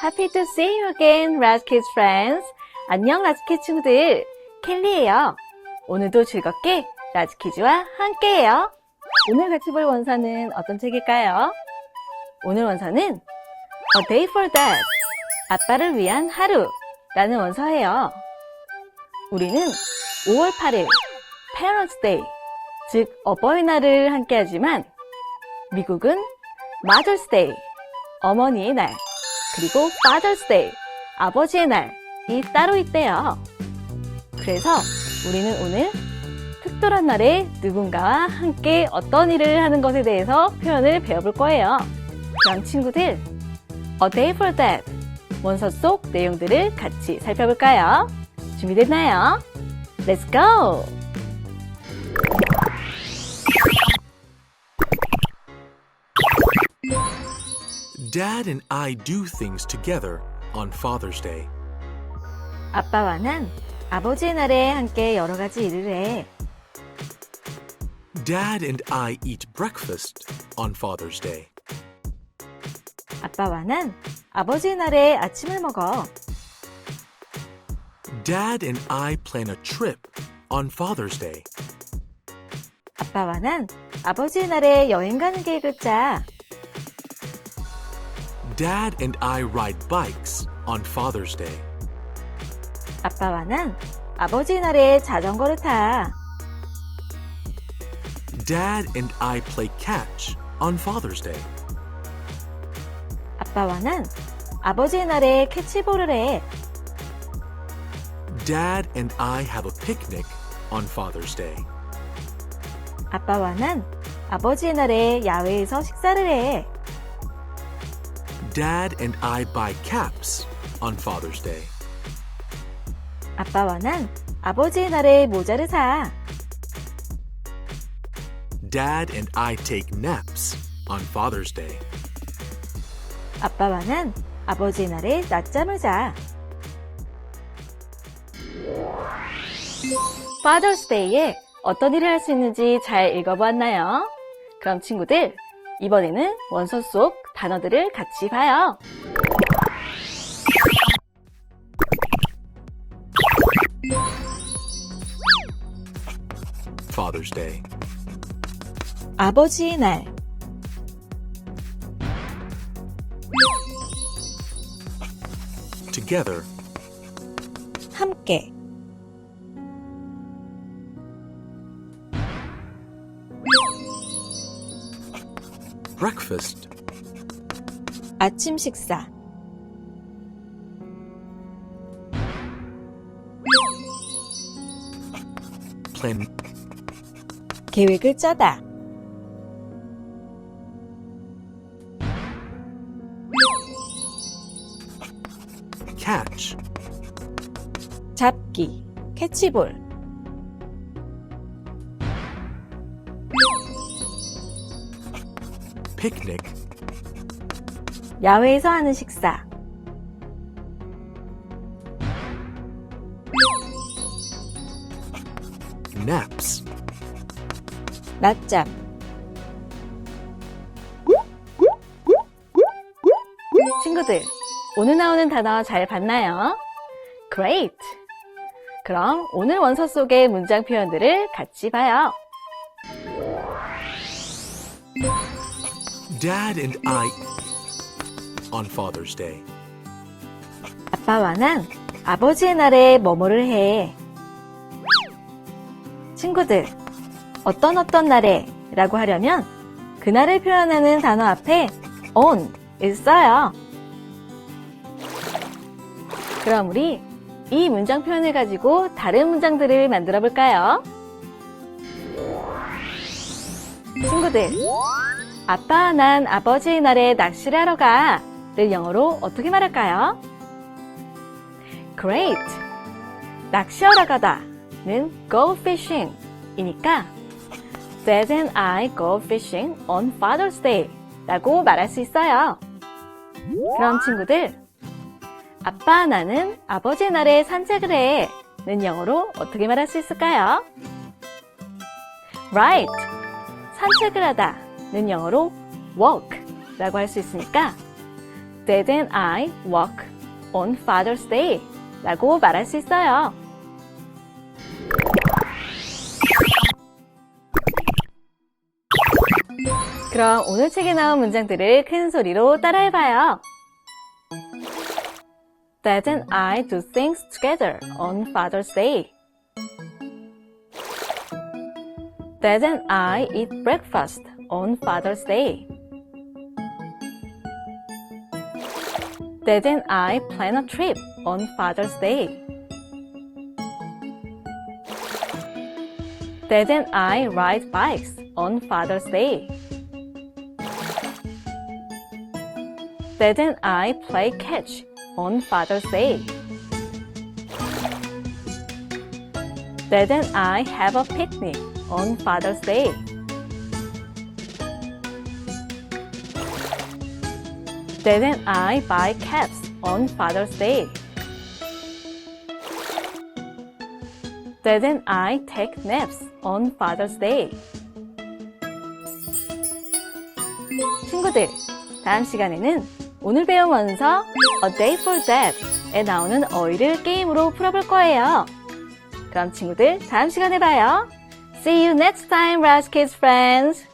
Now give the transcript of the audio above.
Happy to see you again, Razkids friends. 안녕, 라즈키즈 친구들. 켈리예요. 오늘도 즐겁게 라즈키즈와 함께해요. 오늘 같이 볼 원서는 어떤 책일까요? 오늘 원서는 A Day for Dad, 아빠를 위한 하루라는 원서예요. 우리는 5월 8일 Parents Day, 즉 어버이날을 함께하지만 미국은 Mother's Day, 어머니의 날, 그리고 Father's Day, 아버지의 날이 따로 있대요. 그래서 우리는 오늘 특별한 날에 누군가와 함께 어떤 일을 하는 것에 대해서 표현을 배워볼 거예요. 그럼 친구들, A Day for That 원서 속 내용들을 같이 살펴볼까요? 준비됐나요? Let's go! Dad and I do things together on Father's Day. 아빠와 난 아버지의 날에 함께 여러 가지 일을 해. Dad and I eat breakfast on Father's Day. 아빠와 난 아버지의 날에 아침을 먹어. Dad and I plan a trip on Father's Day. 아빠와 난 아버지의 날에 여행 가는 계획을 짜. Dad and I ride bikes on Father's Day. 아빠와 난 아버지의 날에 자전거를 타. Dad and I play catch on Father's Day. 아빠와 난 아버지의 날에 캐치볼을 해. Dad and I have a picnic on Father's Day. 아빠와 난 아버지의 날에 야외에서 식사를 해. Dad and I buy caps on Father's Day. 아빠와 난 아버지의 날에 모자를 사. Dad and I take naps on Father's Day. 아빠와 난 아버지의 날에 낮잠을 자. Father's Day에 어떤 일을 할 수 있는지 잘 읽어보았나요? 그럼 친구들, 이번에는 원서 속 단어들을 같이 봐요. Father's Day. 아버지의 날, Together. 함께, Breakfast. 아침 식사, Plan. 계획을 짜다, Catch. 잡기, 캐치볼, Picnic. 야외에서 하는 식사, Naps. 낮잠. 친구들, 오늘 나오는 단어 잘 봤나요? Great! 그럼 오늘 원서 속의 문장 표현들을 같이 봐요. Dad and I. On Father's Day. 아빠와 난 아버지의 날에 뭐뭐를 해. 친구들, 어떤 어떤 날에 라고 하려면 그날을 표현하는 단어 앞에 on을 써요. 그럼 우리 이 문장 표현을 가지고 다른 문장들을 만들어 볼까요? 친구들, 아빠와 난 아버지의 날에 낚시를 하러 가. 를 영어로 어떻게 말할까요? Great! 낚시하러 가다 는 go fishing 이니까 Dad and I go fishing on Father's Day 라고 말할 수 있어요. 그럼 친구들, 아빠 나는 아버지의 날에 산책을 해 는 영어로 어떻게 말할 수 있을까요? Right. 산책을 하다 는 영어로 walk 라고 할 수 있으니까 Didn't I walk on Father's Day? 라고 말할 수 있어요. 그럼 오늘 책에 나온 문장들을 큰 소리로 따라해봐요. Didn't I do things together on Father's Day? Didn't I eat breakfast on Father's Day? Didn't I plan a trip on Father's Day? Didn't I ride bikes on Father's Day? Didn't I play catch on Father's Day? Didn't I have a picnic on Father's Day? Didn't I buy caps on Father's Day? Didn't I take naps on Father's Day? 친구들, 다음 시간에는 오늘 배운 원서 A Day for Dad에 나오는 어휘를 게임으로 풀어볼 거예요. 그럼 친구들 다음 시간에 봐요. See you next time, Raz Kids friends.